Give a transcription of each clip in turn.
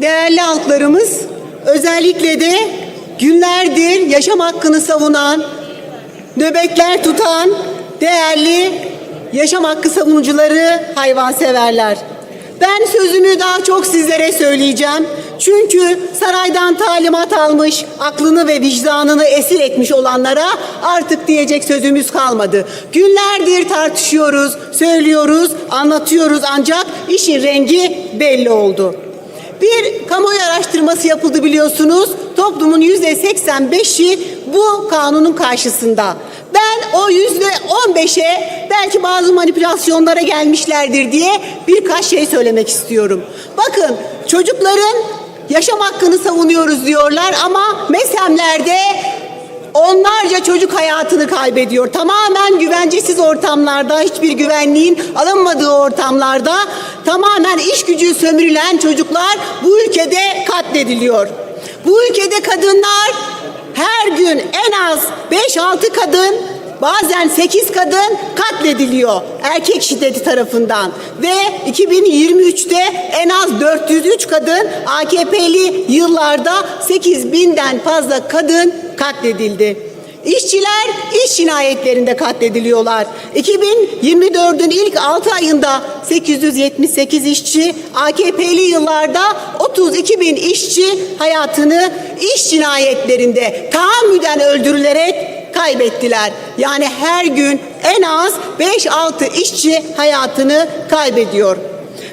Değerli halklarımız, özellikle de günlerdir yaşam hakkını savunan, nöbetler tutan değerli yaşam hakkı savunucuları, hayvanseverler. Ben sözümü daha çok sizlere söyleyeceğim. Çünkü saraydan talimat almış, aklını ve vicdanını esir etmiş olanlara artık diyecek sözümüz kalmadı. Günlerdir tartışıyoruz, söylüyoruz, anlatıyoruz ancak işin rengi belli oldu. Bir kamuoyu araştırması yapıldı biliyorsunuz. Toplumun yüzde 85'i bu kanunun karşısında. Ben o yüzde 15'e belki bazı manipülasyonlara gelmişlerdir diye birkaç şey söylemek istiyorum. Bakın çocukların yaşam hakkını savunuyoruz diyorlar ama mesemlerde onlarca çocuk hayatını kaybediyor. Tamamen güvencesiz ortamlarda, hiçbir güvenliğin alınmadığı ortamlarda tamamen iş gücü sömürülen çocuklar bu ülkede katlediliyor. Bu ülkede kadınlar her gün en az 5-6 kadın bazen 8 kadın katlediliyor erkek şiddeti tarafından ve 2023'te en az 403 kadın AKP'li yıllarda 8 binden fazla kadın katledildi. İşçiler iş cinayetlerinde katlediliyorlar. 2024'ün ilk 6 ayında 878 işçi, AKP'li yıllarda 32 bin işçi hayatını iş cinayetlerinde tahammüden öldürülerek kaybettiler. Yani her gün en az 5-6 işçi hayatını kaybediyor.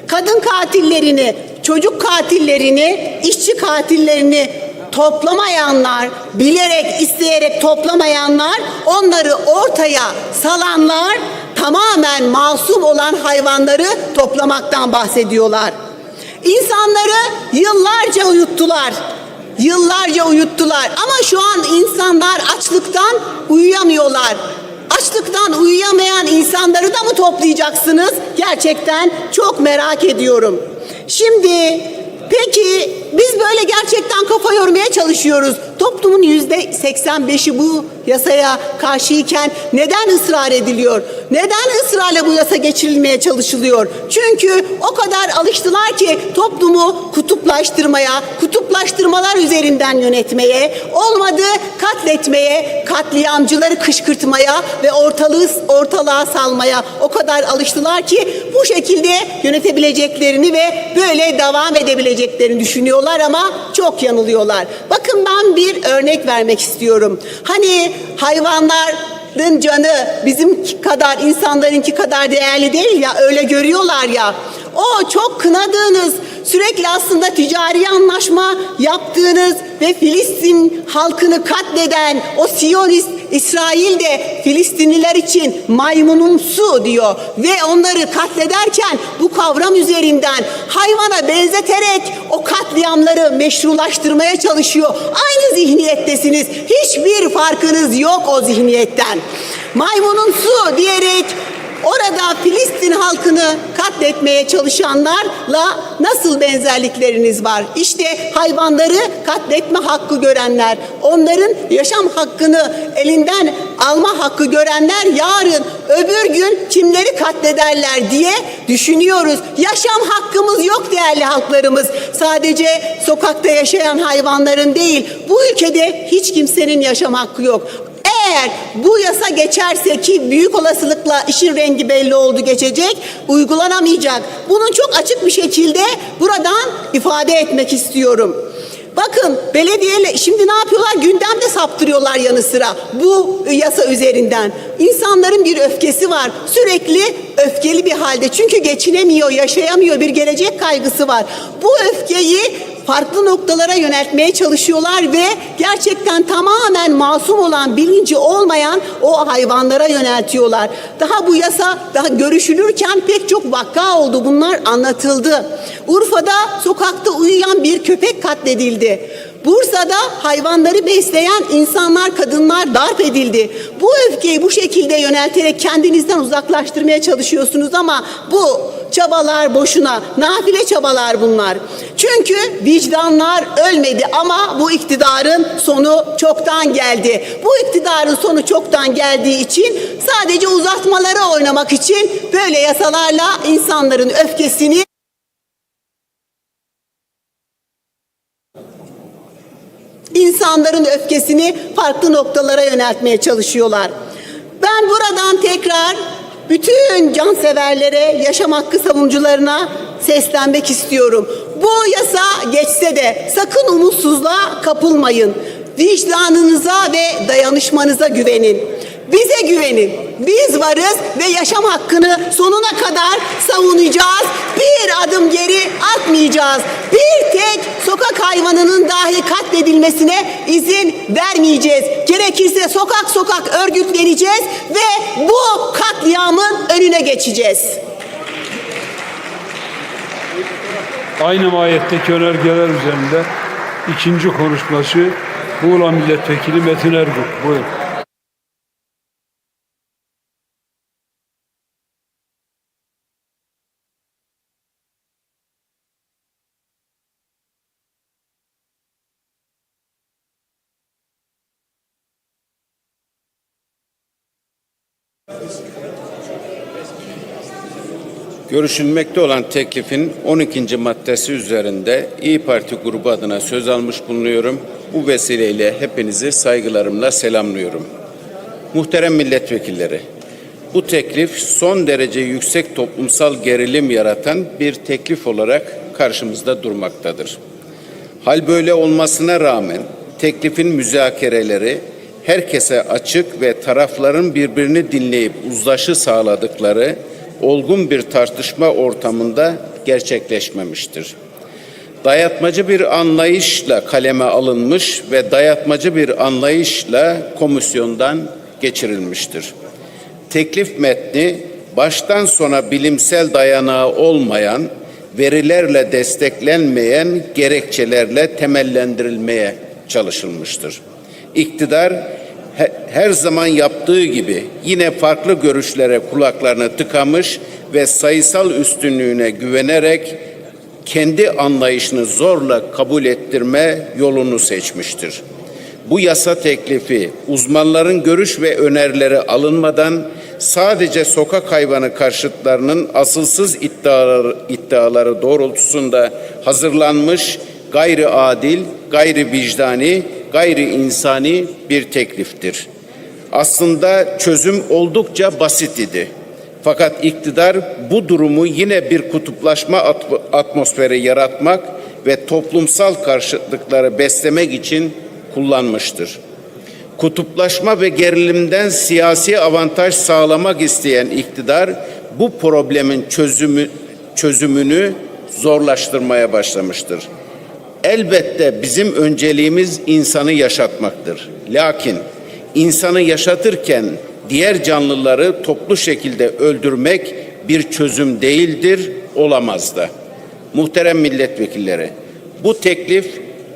Kadın katillerini, çocuk katillerini, işçi katillerini toplamayanlar, bilerek, isteyerek toplamayanlar, onları ortaya salanlar tamamen masum olan hayvanları toplamaktan bahsediyorlar. İnsanları yıllarca uyuttular. Yıllarca uyuttular ama şu an insanlar açlıktan uyuyamıyorlar. Açlıktan uyuyamayan insanları da mı toplayacaksınız? Gerçekten çok merak ediyorum. Şimdi peki biz böyle gerçekten kafa yormaya çalışıyoruz. Toplumun yüzde 85'i bu yasaya karşıyken neden ısrar ediliyor? Neden ısrarla bu yasa geçirilmeye çalışılıyor? Çünkü o kadar alıştılar ki toplumu kutuplaştırmaya, kutuplaştırmalar üzerinden yönetmeye, olmadı katletmeye, katliamcıları kışkırtmaya ve ortalığı ortalığa salmaya o kadar alıştılar ki bu şekilde yönetebileceklerini ve böyle devam edebileceklerini düşünüyorlar ama çok yanılıyorlar. Bakın ben bir örnek vermek istiyorum. Hani hayvanların canı bizim kadar insanlarınki kadar değerli değil ya öyle görüyorlar ya. O çok kınadığınız sürekli aslında ticari anlaşma yaptığınız ve Filistin halkını katleden o Siyonist İsrail de Filistinliler için maymunumsu diyor ve onları katlederken bu kavram üzerinden hayvana benzeterek o katliamları meşrulaştırmaya çalışıyor. Aynı zihniyettesiniz. Hiçbir farkınız yok o zihniyetten. Maymunumsu diyerek Orada Filistin halkını katletmeye çalışanlarla nasıl benzerlikleriniz var? İşte hayvanları katletme hakkı görenler, onların yaşam hakkını elinden alma hakkı görenler yarın öbür gün kimleri katlederler diye düşünüyoruz. Yaşam hakkımız yok değerli halklarımız. Sadece sokakta yaşayan hayvanların değil, bu ülkede hiç kimsenin yaşam hakkı yok. Eğer bu yasa geçerse ki büyük olasılıkla işin rengi belli oldu geçecek, uygulanamayacak. Bunun çok açık bir şekilde buradan ifade etmek istiyorum. Bakın belediye şimdi ne yapıyorlar? Gündemde saptırıyorlar yanı sıra bu yasa üzerinden. İnsanların bir öfkesi var. Sürekli öfkeli bir halde. Çünkü geçinemiyor, yaşayamıyor. Bir gelecek kaygısı var. Bu öfkeyi farklı noktalara yöneltmeye çalışıyorlar ve gerçekten tamamen masum olan, bilinci olmayan o hayvanlara yöneltiyorlar. Daha bu yasa daha görüşülürken pek çok vaka oldu. Bunlar anlatıldı. Urfa'da sokakta uyuyan bir köpek katledildi. Bursa'da hayvanları besleyen insanlar, kadınlar darp edildi. Bu öfkeyi bu şekilde yönelterek kendinizden uzaklaştırmaya çalışıyorsunuz ama bu çabalar boşuna. Nafile çabalar bunlar. Çünkü vicdanlar ölmedi ama bu iktidarın sonu çoktan geldi. Bu iktidarın sonu çoktan geldiği için sadece uzatmalara oynamak için böyle yasalarla insanların öfkesini İnsanların öfkesini farklı noktalara yöneltmeye çalışıyorlar. Ben buradan tekrar bütün canseverlere, yaşam hakkı savunucularına seslenmek istiyorum. Bu yasa geçse de sakın umutsuzluğa kapılmayın. Vicdanınıza ve dayanışmanıza güvenin. Bize güvenin. Biz varız ve yaşam hakkını sonuna kadar savunacağız. Bir adım geri atmayacağız. Bir tek sokak hayvanının dahi katledilmesine izin vermeyeceğiz. Gerekirse sokak sokak örgütleneceğiz ve bu katliamın önüne geçeceğiz. Aynı mahiyetteki önergeler üzerinde ikinci konuşması Muğla Milletvekili Metin Ergün. Buyurun. Görüşülmekte olan teklifin 12. maddesi üzerinde İyi Parti grubu adına söz almış bulunuyorum. Bu vesileyle hepinizi saygılarımla selamlıyorum. Muhterem milletvekilleri, bu teklif son derece yüksek toplumsal gerilim yaratan bir teklif olarak karşımızda durmaktadır. Hal böyle olmasına rağmen teklifin müzakereleri herkese açık ve tarafların birbirini dinleyip uzlaşı sağladıkları olgun bir tartışma ortamında gerçekleşmemiştir. Dayatmacı bir anlayışla kaleme alınmış ve dayatmacı bir anlayışla komisyondan geçirilmiştir. Teklif metni baştan sona bilimsel dayanağı olmayan, verilerle desteklenmeyen gerekçelerle temellendirilmeye çalışılmıştır. İktidar her zaman yaptığı gibi yine farklı görüşlere kulaklarını tıkamış ve sayısal üstünlüğüne güvenerek kendi anlayışını zorla kabul ettirme yolunu seçmiştir. Bu yasa teklifi uzmanların görüş ve önerileri alınmadan sadece sokak hayvanı karşıtlarının asılsız iddiaları, iddiaları doğrultusunda hazırlanmış gayri adil, gayri vicdani, gayri insani bir tekliftir. Aslında çözüm oldukça basit idi. Fakat iktidar bu durumu yine bir kutuplaşma at- atmosferi yaratmak ve toplumsal karşıtlıkları beslemek için kullanmıştır. Kutuplaşma ve gerilimden siyasi avantaj sağlamak isteyen iktidar bu problemin çözümü çözümünü zorlaştırmaya başlamıştır. Elbette bizim önceliğimiz insanı yaşatmaktır. Lakin insanı yaşatırken diğer canlıları toplu şekilde öldürmek bir çözüm değildir, olamaz da. Muhterem milletvekilleri, bu teklif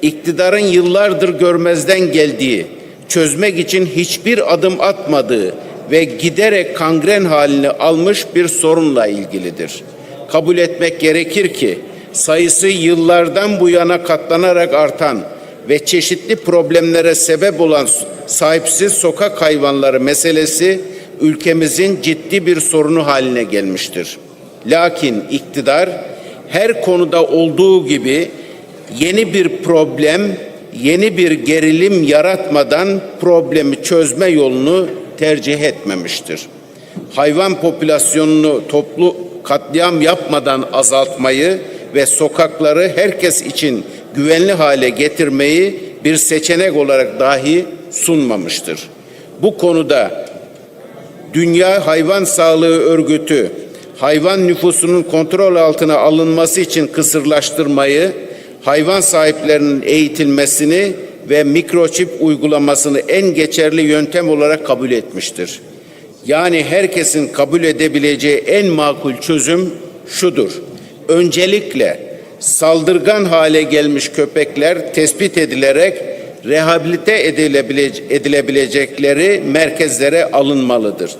iktidarın yıllardır görmezden geldiği, çözmek için hiçbir adım atmadığı ve giderek kangren halini almış bir sorunla ilgilidir. Kabul etmek gerekir ki sayısı yıllardan bu yana katlanarak artan ve çeşitli problemlere sebep olan sahipsiz sokak hayvanları meselesi ülkemizin ciddi bir sorunu haline gelmiştir. Lakin iktidar her konuda olduğu gibi yeni bir problem, yeni bir gerilim yaratmadan problemi çözme yolunu tercih etmemiştir. Hayvan popülasyonunu toplu katliam yapmadan azaltmayı ve sokakları herkes için güvenli hale getirmeyi bir seçenek olarak dahi sunmamıştır. Bu konuda Dünya Hayvan Sağlığı Örgütü hayvan nüfusunun kontrol altına alınması için kısırlaştırmayı, hayvan sahiplerinin eğitilmesini ve mikroçip uygulamasını en geçerli yöntem olarak kabul etmiştir. Yani herkesin kabul edebileceği en makul çözüm şudur. Öncelikle saldırgan hale gelmiş köpekler tespit edilerek rehabilite edilebile- edilebilecekleri merkezlere alınmalıdır.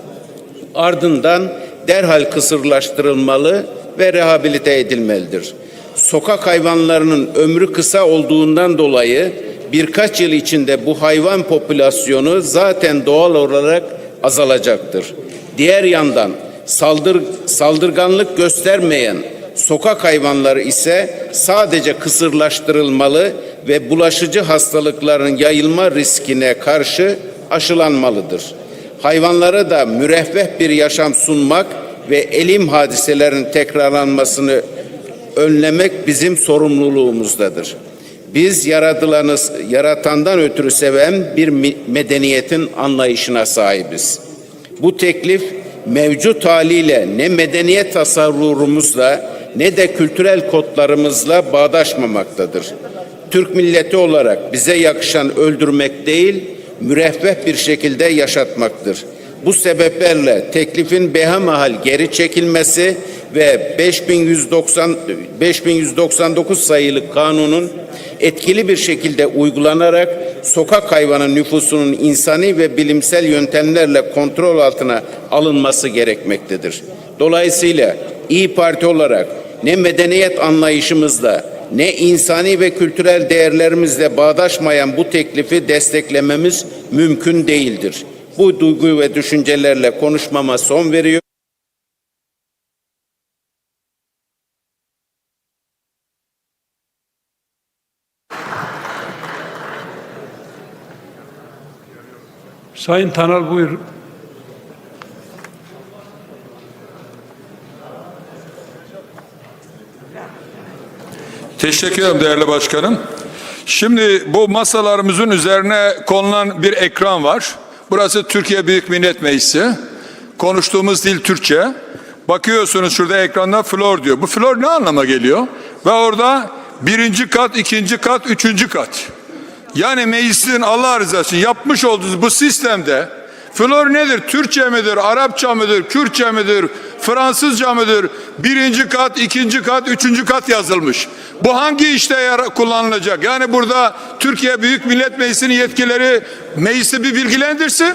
Ardından derhal kısırlaştırılmalı ve rehabilite edilmelidir. Sokak hayvanlarının ömrü kısa olduğundan dolayı birkaç yıl içinde bu hayvan popülasyonu zaten doğal olarak azalacaktır. Diğer yandan saldır, saldırganlık göstermeyen sokak hayvanları ise sadece kısırlaştırılmalı ve bulaşıcı hastalıkların yayılma riskine karşı aşılanmalıdır. Hayvanlara da müreffeh bir yaşam sunmak ve elim hadiselerin tekrarlanmasını önlemek bizim sorumluluğumuzdadır. Biz yaratılanı yaratandan ötürü seven bir medeniyetin anlayışına sahibiz. Bu teklif mevcut haliyle ne medeniyet tasavvurumuzla ne de kültürel kodlarımızla bağdaşmamaktadır. Türk milleti olarak bize yakışan öldürmek değil, müreffeh bir şekilde yaşatmaktır. Bu sebeplerle teklifin behamahal geri çekilmesi ve 5190 5199 sayılı kanunun etkili bir şekilde uygulanarak sokak hayvanı nüfusunun insani ve bilimsel yöntemlerle kontrol altına alınması gerekmektedir. Dolayısıyla İyi Parti olarak ne medeniyet anlayışımızla ne insani ve kültürel değerlerimizle bağdaşmayan bu teklifi desteklememiz mümkün değildir. Bu duygu ve düşüncelerle konuşmama son veriyor. Sayın Tanal buyurun. Teşekkür ederim değerli başkanım. Şimdi bu masalarımızın üzerine konulan bir ekran var. Burası Türkiye Büyük Millet Meclisi. Konuştuğumuz dil Türkçe. Bakıyorsunuz şurada ekranda flor diyor. Bu flor ne anlama geliyor? Ve orada birinci kat, ikinci kat, üçüncü kat. Yani meclisin Allah rızası için yapmış olduğunuz bu sistemde flor nedir? Türkçe midir? Arapça mıdır? Kürtçe midir? Fransızca mıdır? Birinci kat, ikinci kat, üçüncü kat yazılmış. Bu hangi işte kullanılacak? Yani burada Türkiye Büyük Millet Meclisi'nin yetkileri meclisi bir bilgilendirsin.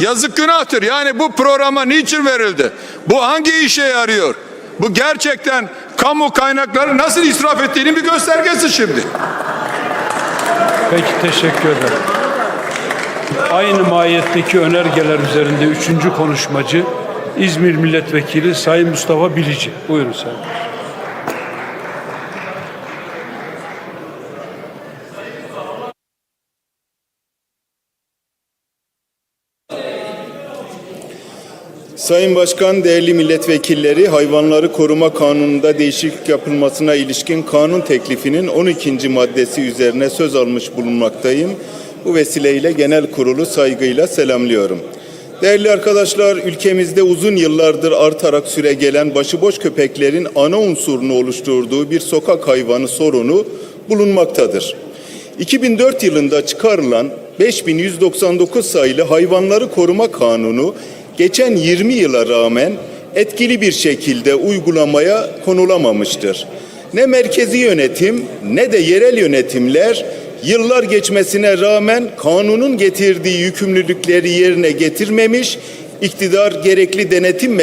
Yazık günahtır. Yani bu programa niçin verildi? Bu hangi işe yarıyor? Bu gerçekten kamu kaynakları nasıl israf ettiğinin bir göstergesi şimdi. Peki teşekkür ederim. Aynı mahiyetteki önergeler üzerinde üçüncü konuşmacı İzmir Milletvekili Sayın Mustafa Bilici. Buyurun Sayın. Sayın Başkan, değerli milletvekilleri, hayvanları koruma kanununda değişiklik yapılmasına ilişkin kanun teklifinin 12. maddesi üzerine söz almış bulunmaktayım. Bu vesileyle genel kurulu saygıyla selamlıyorum. Değerli arkadaşlar, ülkemizde uzun yıllardır artarak süre gelen başıboş köpeklerin ana unsurunu oluşturduğu bir sokak hayvanı sorunu bulunmaktadır. 2004 yılında çıkarılan 5199 sayılı Hayvanları Koruma Kanunu geçen 20 yıla rağmen etkili bir şekilde uygulamaya konulamamıştır. Ne merkezi yönetim ne de yerel yönetimler yıllar geçmesine rağmen kanunun getirdiği yükümlülükleri yerine getirmemiş, iktidar gerekli denetim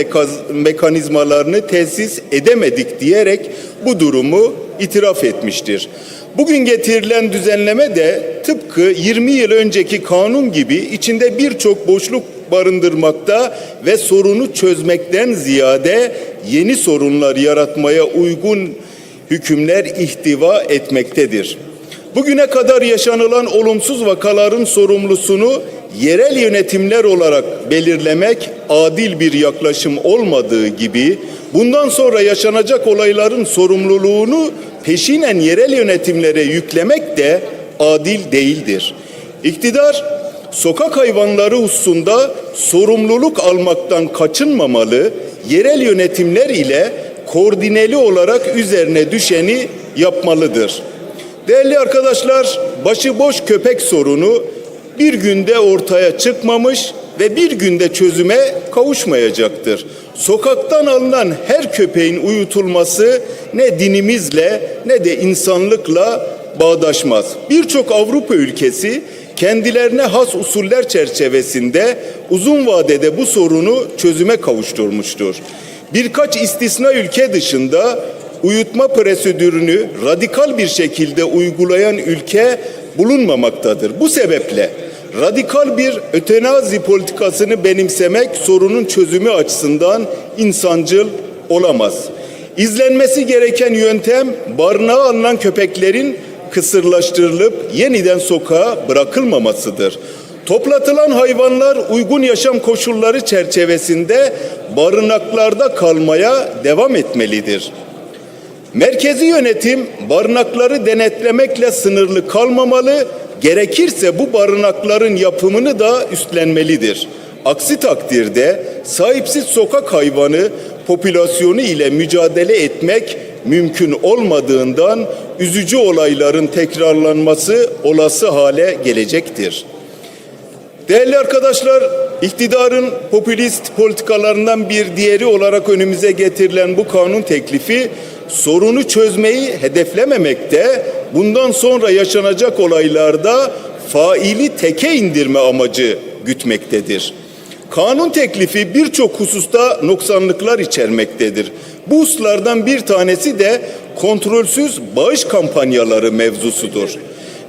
mekanizmalarını tesis edemedik diyerek bu durumu itiraf etmiştir. Bugün getirilen düzenleme de tıpkı 20 yıl önceki kanun gibi içinde birçok boşluk barındırmakta ve sorunu çözmekten ziyade yeni sorunlar yaratmaya uygun hükümler ihtiva etmektedir. Bugüne kadar yaşanılan olumsuz vakaların sorumlusunu yerel yönetimler olarak belirlemek adil bir yaklaşım olmadığı gibi bundan sonra yaşanacak olayların sorumluluğunu peşinen yerel yönetimlere yüklemek de adil değildir. İktidar sokak hayvanları hususunda sorumluluk almaktan kaçınmamalı, yerel yönetimler ile koordineli olarak üzerine düşeni yapmalıdır. Değerli arkadaşlar, başıboş köpek sorunu bir günde ortaya çıkmamış ve bir günde çözüme kavuşmayacaktır. Sokaktan alınan her köpeğin uyutulması ne dinimizle ne de insanlıkla bağdaşmaz. Birçok Avrupa ülkesi kendilerine has usuller çerçevesinde uzun vadede bu sorunu çözüme kavuşturmuştur. Birkaç istisna ülke dışında uyutma prosedürünü radikal bir şekilde uygulayan ülke bulunmamaktadır. Bu sebeple radikal bir ötenazi politikasını benimsemek sorunun çözümü açısından insancıl olamaz. İzlenmesi gereken yöntem barınağa alınan köpeklerin kısırlaştırılıp yeniden sokağa bırakılmamasıdır. Toplatılan hayvanlar uygun yaşam koşulları çerçevesinde barınaklarda kalmaya devam etmelidir. Merkezi yönetim barınakları denetlemekle sınırlı kalmamalı, gerekirse bu barınakların yapımını da üstlenmelidir. Aksi takdirde sahipsiz sokak hayvanı popülasyonu ile mücadele etmek mümkün olmadığından üzücü olayların tekrarlanması olası hale gelecektir. Değerli arkadaşlar, iktidarın popülist politikalarından bir diğeri olarak önümüze getirilen bu kanun teklifi sorunu çözmeyi hedeflememekte, bundan sonra yaşanacak olaylarda faili teke indirme amacı gütmektedir. Kanun teklifi birçok hususta noksanlıklar içermektedir. Bu hususlardan bir tanesi de kontrolsüz bağış kampanyaları mevzusudur.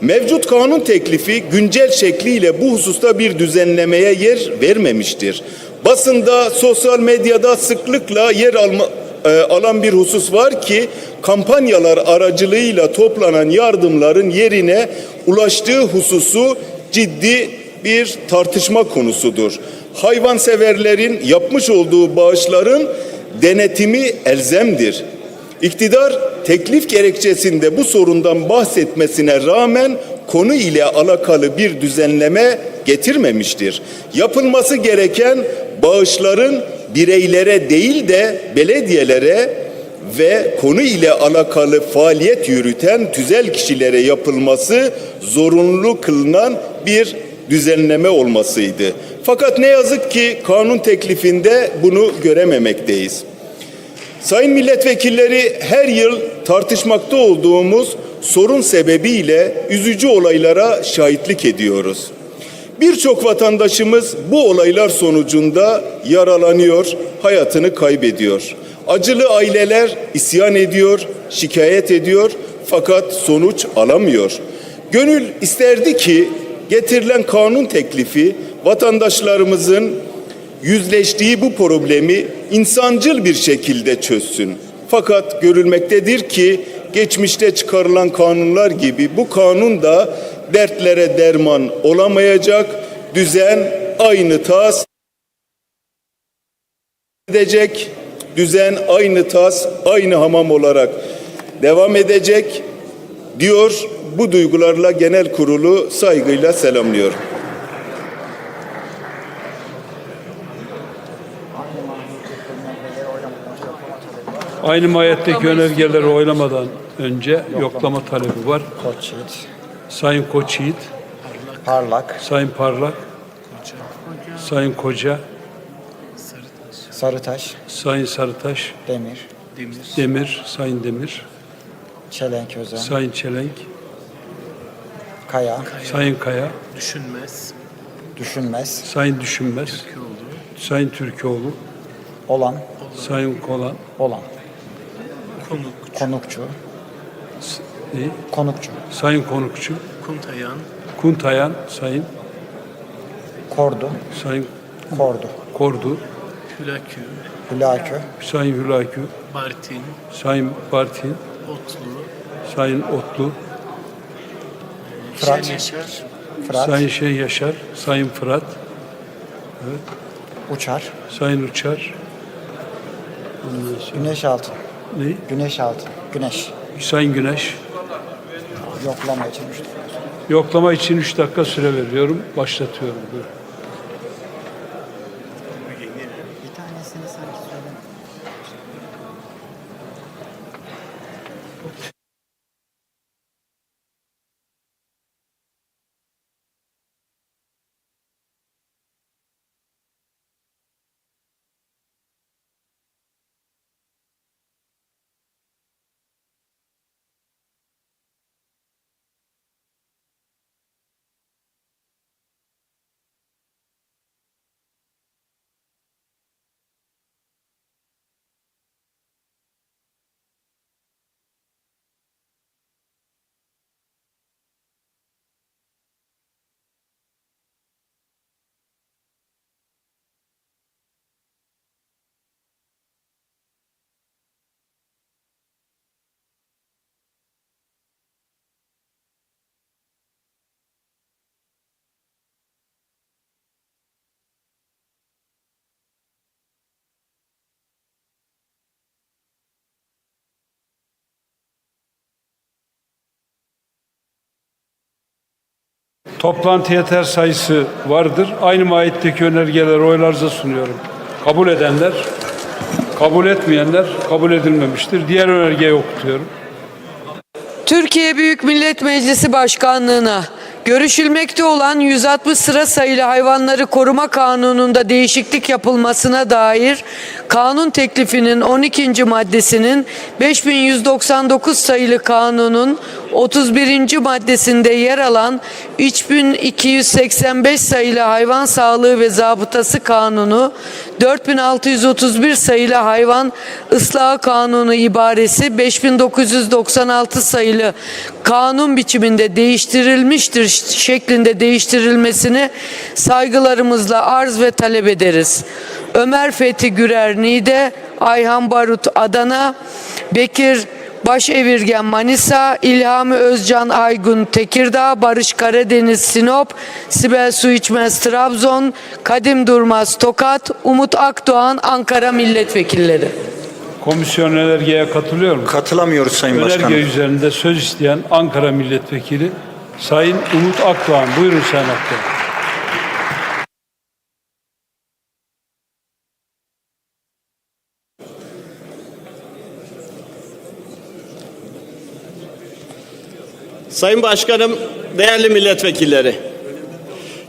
Mevcut kanun teklifi güncel şekliyle bu hususta bir düzenlemeye yer vermemiştir. Basında, sosyal medyada sıklıkla yer alma, e, alan bir husus var ki kampanyalar aracılığıyla toplanan yardımların yerine ulaştığı hususu ciddi bir tartışma konusudur. Hayvanseverlerin yapmış olduğu bağışların denetimi elzemdir. İktidar teklif gerekçesinde bu sorundan bahsetmesine rağmen konu ile alakalı bir düzenleme getirmemiştir. Yapılması gereken bağışların bireylere değil de belediyelere ve konu ile alakalı faaliyet yürüten tüzel kişilere yapılması zorunlu kılınan bir düzenleme olmasıydı. Fakat ne yazık ki kanun teklifinde bunu görememekteyiz. Sayın milletvekilleri her yıl tartışmakta olduğumuz sorun sebebiyle üzücü olaylara şahitlik ediyoruz. Birçok vatandaşımız bu olaylar sonucunda yaralanıyor, hayatını kaybediyor. Acılı aileler isyan ediyor, şikayet ediyor fakat sonuç alamıyor. Gönül isterdi ki getirilen kanun teklifi vatandaşlarımızın yüzleştiği bu problemi insancıl bir şekilde çözsün. Fakat görülmektedir ki geçmişte çıkarılan kanunlar gibi bu kanun da dertlere derman olamayacak, düzen aynı tas edecek, düzen aynı tas, aynı hamam olarak devam edecek diyor. Bu duygularla genel kurulu saygıyla selamlıyorum. Aynı mahiyetteki önergeleri oylamadan önce yoklama talebi var. Koçyiğit, Sayın Koçyiğit, Parlak, Sayın Parlak, Sayın Koca, Sarıtaş, Sayın Sarıtaş, Demir, Demir, Sayın Demir, Çelenk Özen, Sayın Çelenk, Kaya, Sayın Kaya, düşünmez, Düşünmez, Sayın Düşünmez, Türkoğlu, Sayın Türkoğlu, Olan, Sayın Kolan, Olan, Konuk, Konukçu, ne? Konukçu, Sayın Konukçu, Kuntayan, Kuntayan, Sayın, Kordu, Sayın Kordu, Kordu, Hülakü, Hülakü, Sayın Hülakü, Bartin, Sayın Bartin, Otlu, Sayın Otlu, Fırat, Şen Yaşar, Fırat, Sayın Şey Yaşar, Sayın Fırat, Uçar, Sayın Uçar, Güneş Altın, ne? Güneş Altın, Güneş. Sayın Güneş. Yoklama için üç Yoklama için 3 dakika süre veriyorum. Başlatıyorum. Buyurun. Toplantı yeter sayısı vardır. Aynı mahiyetteki önergeleri oylarınıza sunuyorum. Kabul edenler, kabul etmeyenler kabul edilmemiştir. Diğer önergeyi okutuyorum. Türkiye Büyük Millet Meclisi Başkanlığına görüşülmekte olan 160 sıra sayılı hayvanları koruma kanununda değişiklik yapılmasına dair kanun teklifinin 12. maddesinin 5199 sayılı kanunun 31. maddesinde yer alan 3285 sayılı hayvan sağlığı ve zabıtası kanunu 4631 sayılı hayvan ıslahı kanunu ibaresi 5996 sayılı kanun biçiminde değiştirilmiştir şeklinde değiştirilmesini saygılarımızla arz ve talep ederiz. Ömer Fethi Gürer Niğde, Ayhan Barut Adana, Bekir Başevirgen Manisa, İlhami Özcan Aygun Tekirdağ, Barış Karadeniz Sinop, Sibel Suiçmez Trabzon, Kadim Durmaz Tokat, Umut Akdoğan Ankara Milletvekilleri. Komisyon önergeye katılıyor mu? Katılamıyoruz Sayın Önerge Başkanım. üzerinde söz isteyen Ankara Milletvekili Sayın Umut Akdoğan. Buyurun Sayın Akdoğan. Sayın Başkanım, değerli milletvekilleri.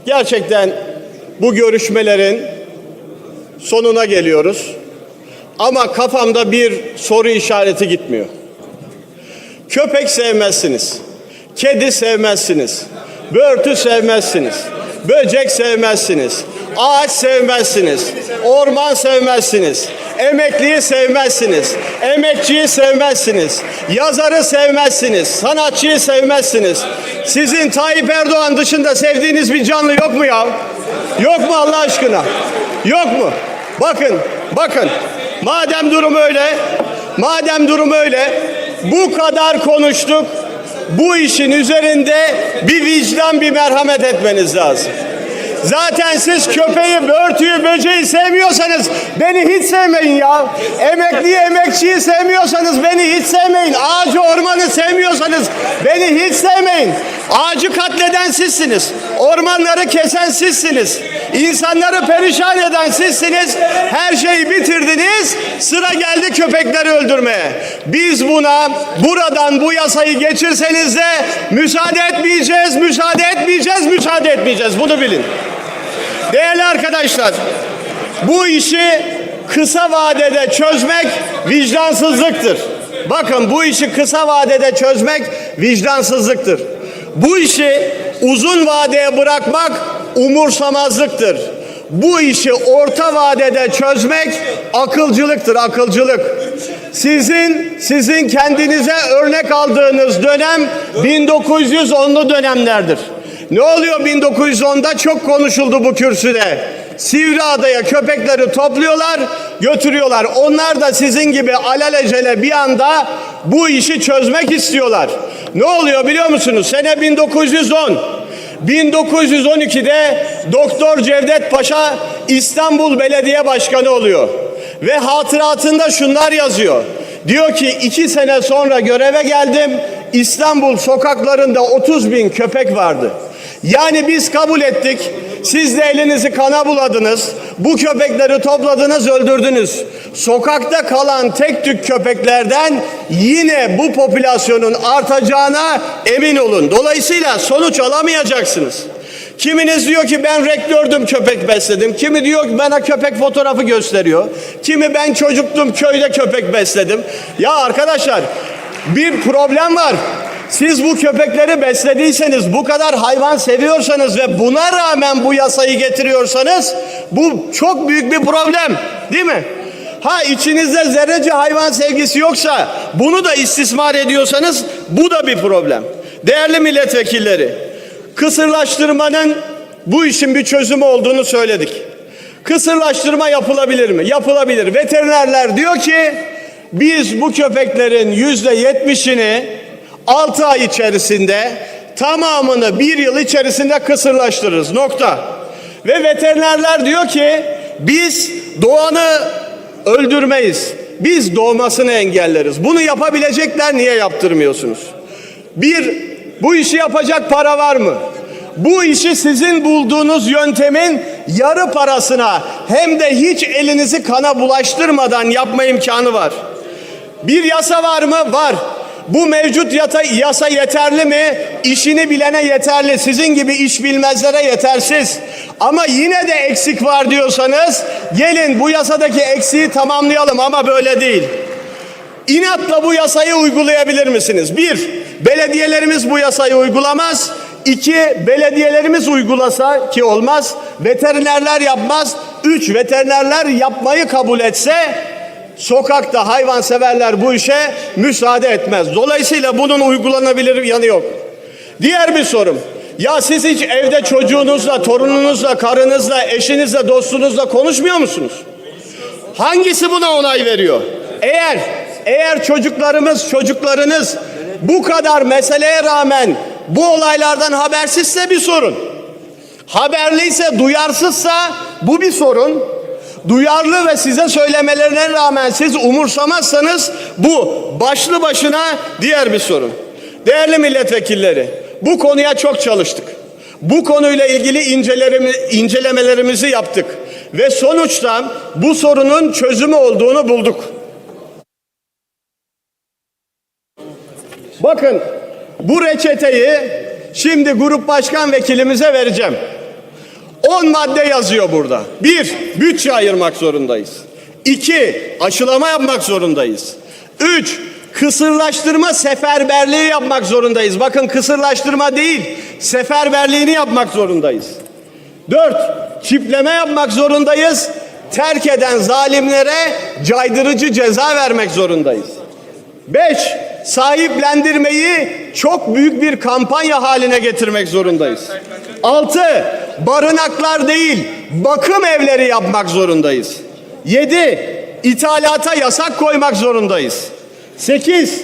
Gerçekten bu görüşmelerin sonuna geliyoruz. Ama kafamda bir soru işareti gitmiyor. Köpek sevmezsiniz. Kedi sevmezsiniz. Börtü sevmezsiniz. Böcek sevmezsiniz. Ağaç sevmezsiniz. Orman sevmezsiniz. Emekliyi sevmezsiniz. Emekçiyi sevmezsiniz. Yazarı sevmezsiniz. Sanatçıyı sevmezsiniz. Sizin Tayyip Erdoğan dışında sevdiğiniz bir canlı yok mu ya? Yok mu Allah aşkına? Yok mu? Bakın, bakın. Madem durum öyle, madem durum öyle, bu kadar konuştuk. Bu işin üzerinde bir vicdan, bir merhamet etmeniz lazım. Zaten siz köpeği, börtüyü, böceği sevmiyorsanız beni hiç sevmeyin ya. Emekliyi, emekçiyi sevmiyorsanız beni hiç sevmeyin. Ağacı, ormanı sevmiyorsanız beni hiç sevmeyin. Ağacı katleden sizsiniz. Ormanları kesen sizsiniz. İnsanları perişan eden sizsiniz. Her şeyi bitirdiniz. Sıra geldi köpekleri öldürmeye. Biz buna buradan bu yasayı geçirseniz de müsaade etmeyeceğiz, müsaade etmeyeceğiz, müsaade etmeyeceğiz. Bunu bilin. Değerli arkadaşlar, bu işi kısa vadede çözmek vicdansızlıktır. Bakın bu işi kısa vadede çözmek vicdansızlıktır. Bu işi uzun vadeye bırakmak umursamazlıktır. Bu işi orta vadede çözmek akılcılıktır, akılcılık. Sizin sizin kendinize örnek aldığınız dönem 1910'lu dönemlerdir. Ne oluyor 1910'da çok konuşuldu bu kürsüde. Sivriada'ya köpekleri topluyorlar, götürüyorlar. Onlar da sizin gibi alelacele bir anda bu işi çözmek istiyorlar. Ne oluyor biliyor musunuz? Sene 1910. 1912'de Doktor Cevdet Paşa İstanbul Belediye Başkanı oluyor. Ve hatıratında şunlar yazıyor. Diyor ki iki sene sonra göreve geldim. İstanbul sokaklarında 30 bin köpek vardı. Yani biz kabul ettik. Siz de elinizi kana buladınız. Bu köpekleri topladınız, öldürdünüz. Sokakta kalan tek tük köpeklerden yine bu popülasyonun artacağına emin olun. Dolayısıyla sonuç alamayacaksınız. Kiminiz diyor ki ben rektördüm köpek besledim. Kimi diyor ki bana köpek fotoğrafı gösteriyor. Kimi ben çocuktum köyde köpek besledim. Ya arkadaşlar bir problem var. Siz bu köpekleri beslediyseniz, bu kadar hayvan seviyorsanız ve buna rağmen bu yasayı getiriyorsanız bu çok büyük bir problem, değil mi? Ha içinizde zerrece hayvan sevgisi yoksa bunu da istismar ediyorsanız bu da bir problem. Değerli milletvekilleri, kısırlaştırmanın bu işin bir çözümü olduğunu söyledik. Kısırlaştırma yapılabilir mi? Yapılabilir. Veterinerler diyor ki biz bu köpeklerin yüzde yetmişini 6 ay içerisinde tamamını bir yıl içerisinde kısırlaştırırız. Nokta. Ve veterinerler diyor ki biz doğanı öldürmeyiz. Biz doğmasını engelleriz. Bunu yapabilecekler niye yaptırmıyorsunuz? Bir, bu işi yapacak para var mı? Bu işi sizin bulduğunuz yöntemin yarı parasına hem de hiç elinizi kana bulaştırmadan yapma imkanı var. Bir yasa var mı? Var. Bu mevcut yata, yasa yeterli mi? İşini bilene yeterli. Sizin gibi iş bilmezlere yetersiz. Ama yine de eksik var diyorsanız gelin bu yasadaki eksiği tamamlayalım ama böyle değil. İnatla bu yasayı uygulayabilir misiniz? Bir, belediyelerimiz bu yasayı uygulamaz. İki, belediyelerimiz uygulasa ki olmaz, veterinerler yapmaz. Üç, veterinerler yapmayı kabul etse sokakta hayvanseverler bu işe müsaade etmez. Dolayısıyla bunun uygulanabilir yanı yok. Diğer bir sorum. Ya siz hiç evde çocuğunuzla, torununuzla, karınızla, eşinizle, dostunuzla konuşmuyor musunuz? Hangisi buna onay veriyor? Eğer eğer çocuklarımız, çocuklarınız bu kadar meseleye rağmen bu olaylardan habersizse bir sorun. Haberliyse, duyarsızsa bu bir sorun. Duyarlı ve size söylemelerine rağmen siz umursamazsanız bu başlı başına diğer bir sorun. Değerli milletvekilleri, bu konuya çok çalıştık. Bu konuyla ilgili incelemelerimizi yaptık ve sonuçta bu sorunun çözümü olduğunu bulduk. Bakın bu reçeteyi şimdi grup başkan vekilimize vereceğim. 10 madde yazıyor burada. Bir, bütçe ayırmak zorundayız. İki, aşılama yapmak zorundayız. Üç, kısırlaştırma seferberliği yapmak zorundayız. Bakın kısırlaştırma değil, seferberliğini yapmak zorundayız. Dört, çipleme yapmak zorundayız. Terk eden zalimlere caydırıcı ceza vermek zorundayız. Beş, sahiplendirmeyi çok büyük bir kampanya haline getirmek zorundayız. Altı, barınaklar değil, bakım evleri yapmak zorundayız. Yedi, ithalata yasak koymak zorundayız. Sekiz,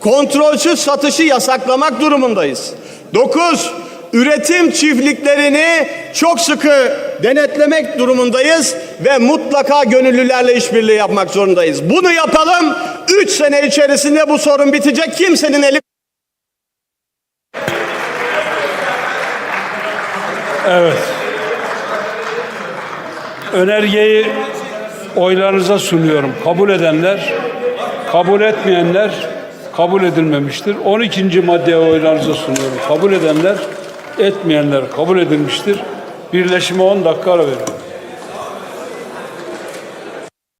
kontrolsüz satışı yasaklamak durumundayız. Dokuz, üretim çiftliklerini çok sıkı denetlemek durumundayız ve mutlaka gönüllülerle işbirliği yapmak zorundayız. Bunu yapalım. Üç sene içerisinde bu sorun bitecek. Kimsenin eli Evet. Önergeyi oylarınıza sunuyorum. Kabul edenler, kabul etmeyenler kabul edilmemiştir. 12. maddeye oylarınıza sunuyorum. Kabul edenler, etmeyenler kabul edilmiştir. Birleşime 10 dakika ara veriyorum.